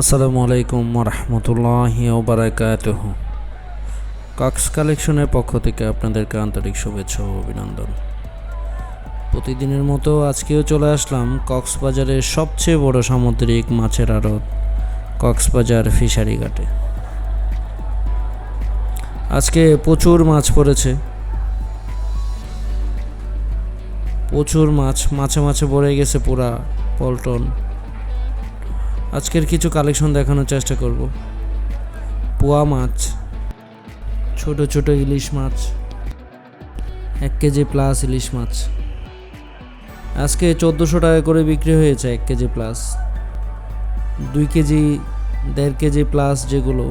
আসসালামু আলাইকুম রহমতুল্লাহি ওবরাকাতুহ। কক্স কালেকশনের পক্ষ থেকে আপনাদেরকে আন্তরিক শুভেচ্ছা ও অভিনন্দন। প্রতিদিনের মতো আজকেও চলে আসলাম কক্সবাজারের সবচেয়ে বড় সামুদ্রিক মাছের আড়ত, কক্সবাজার ফিশারি ঘাটে। আজকে প্রচুর মাছ পড়েছে। প্রচুর মাছ, মাছে মাছে ভরে গেছে পুরা পল্টন। আজকের কিছু কালেকশন দেখানোর চেষ্টা করব। পোয়া মাছ, ছোট ছোট ইলিশ মাছ, এক কেজি প্লাস ইলিশ মাছ। আজকে চোদ্দোশো টাকা করে বিক্রি হয়েছে এক কেজি প্লাস দুই কেজি, দেড় কেজি প্লাস যেগুলো,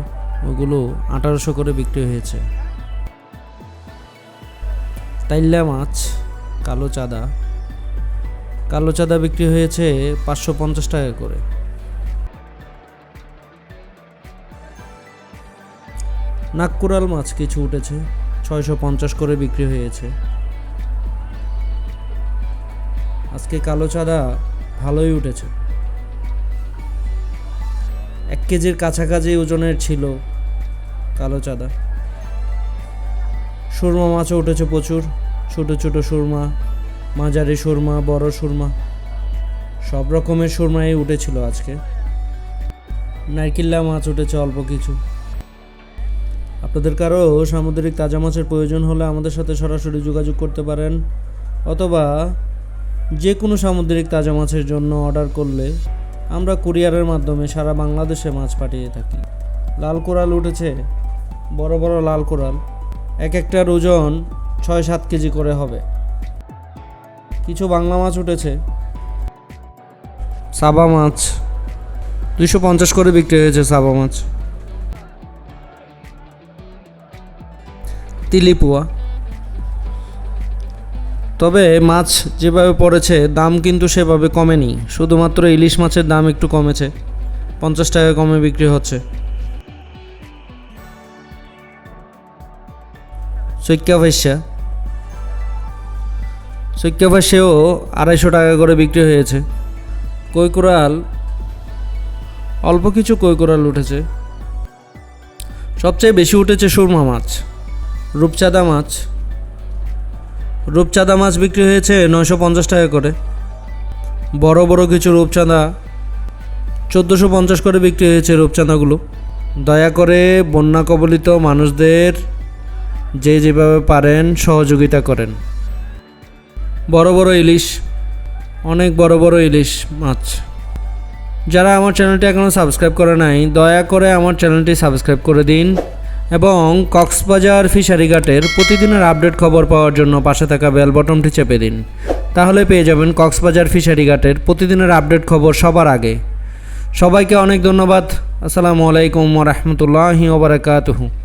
ওগুলো আঠারোশো করে বিক্রি হয়েছে। তাইল্লা মাছ, কালো চাঁদা। কালো চাঁদা বিক্রি হয়েছে পাঁচশো পঞ্চাশ টাকা করে। নাগকুড়াল মাছ কিছু উঠেছে, ছয়শো পঞ্চাশ করে বিক্রি হয়েছে। আজকে কালো চাঁদা ভালোই উঠেছে। এক কেজির কাছাকাছি ওজনের ছিল কালো চাঁদা সুরমা মাছও উঠেছে প্রচুর, ছোট ছোট সুরমা, মাঝারি সুরমা, বড় সুরমা, সব রকমের সুরমাই উঠেছিল আজকে। নারকিল্লা মাছ উঠেছে অল্প কিছু। আপনাদের কারও সামুদ্রিক তাজা মাছের প্রয়োজন হলে আমাদের সাথে সরাসরি যোগাযোগ করতে পারেন, অথবা যে কোনো সামুদ্রিক তাজা মাছের জন্য অর্ডার করলে আমরা কুরিয়ারের মাধ্যমে সারা বাংলাদেশে মাছ পাঠিয়ে থাকি। লাল কোরাল উঠেছে, বড় বড় লাল কোরাল, এক একটার ওজন ছয় সাত কেজি করে হবে। কিছু বাংলা মাছ উঠেছে, সাবা মাছ, দুইশো পঞ্চাশ করে বিক্রি হয়েছে সাবা মাছ। তিলিপুয়া। তবে মাছ যেভাবে পড়েছে, দাম কিন্তু সেভাবে কমেনি। শুধুমাত্র ইলিশ মাছের দাম একটু কমেছে। পঞ্চাশ টাকা কমে বিক্রি হচ্ছে। সৈক্যা ভাইসা। সৈক্যা ভাইসেও আড়াইশো টাকা করে বিক্রি হয়েছে। কৈকুরাল, অল্প কিছু কৈকুরাল উঠেছে। সবচেয়ে বেশি উঠেছে সুরমা মাছ। রূপচাঁদা মাছ। রূপচাঁদা মাছ বিক্রি হয়েছে নয়শো পঞ্চাশ টাকা করে। বড় বড় কিছু রূপচাঁদা চোদ্দোশো পঞ্চাশ করে বিক্রি হয়েছে রূপচাঁদাগুলো। দয়া করে বন্যা কবলিত মানুষদের যে যেভাবে পারেন সহযোগিতা করেন। বড় বড় ইলিশ, অনেক বড় বড় ইলিশ মাছ। যারা আমার চ্যানেলটি এখনও সাবস্ক্রাইব করে নাই, দয়া করে আমার চ্যানেলটি সাবস্ক্রাইব করে দিন। এবং কক্সবাজার ফিশারি ঘাটের প্রতিদিনের আপডেট খবর পাওয়ার জন্য পাশে থাকা বেল বটনটি চেপে দিন। তাহলে পেয়ে যাবেন কক্সবাজার ফিশারি ঘাটের প্রতিদিনের আপডেট খবর সবার আগে। সবাইকে অনেক ধন্যবাদ। আসসালামু আলাইকুম রহমতুল্লাহি ওবরাকাতুহু